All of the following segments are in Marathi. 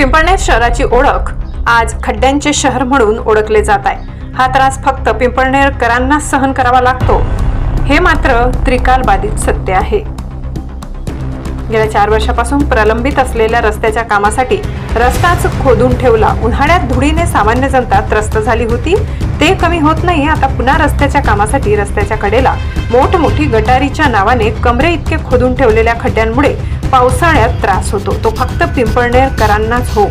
पिंपळनेर शहराची ओळख आज खड्ड्यांचे शहर म्हणून ओळखले जात आहे. हा त्रास फक्त पिंपळनेरकरांना सहन करावा लागतो. हे मात्र त्रिकालबाधित सत्य आहे. गेल्या चार वर्षापासून प्रलंबित असलेल्या रस्त्याच्या कामासाठी रस्ताच खोदून ठेवला. उन्हाळ्यात धुळीने सामान्य जनता त्रस्त झाली होती. ते कमी होत नाही. आता पुन्हा रस्त्याच्या कामासाठी रस्त्याच्या कडेला मोठमोठी गटारीच्या नावाने कमरे इतके खोदून ठेवलेल्या खड्ड्यांमुळे पावसाळ्यात त्रास होतो. तो फक्त पिंपळनेरकरांनाच हो.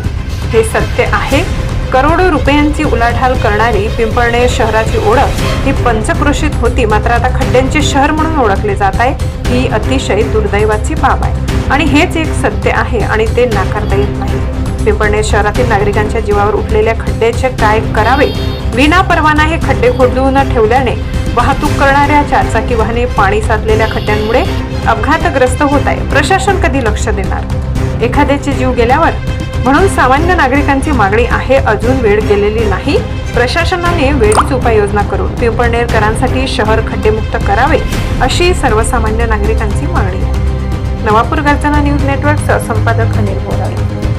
हे सत्य आहे. करोडो रुपयांची उलाढाल करणारी पिंपळनेर शहराची ओळख ही पंचक्रोशीत होती. मात्र आता खड्ड्यांचे शहर म्हणून ओळखले जात आहे. ही अतिशय दुर्दैवाची बाब आहे. आणि हेच एक सत्य आहे आणि ते नाकारता येत नाही. पिंपळनेर शहरातील नागरिकांच्या जीवावर उठलेल्या खड्ड्याचे काय करावे? विना परवाना हे खड्डे खोदून ठेवल्याने वाहतूक करणाऱ्या चारचाकी वाहने पाणी साचलेल्या खड्ड्यांमुळे अपघातग्रस्त होत आहे. प्रशासन कधी लक्ष देणार? एखाद्याचे जीव गेल्यावर? म्हणून सामान्य नागरिकांची मागणी आहे अजून वेळ गेलेली नाही. प्रशासनाने वेळीच उपाययोजना करून पिंपळनेरकरांसाठी शहर खड्डेमुक्त करावे अशी सर्वसामान्य नागरिकांची मागणी आहे. नवापूर गर्जना न्यूज नेटवर्कचा संपादक अनिल बोराळे.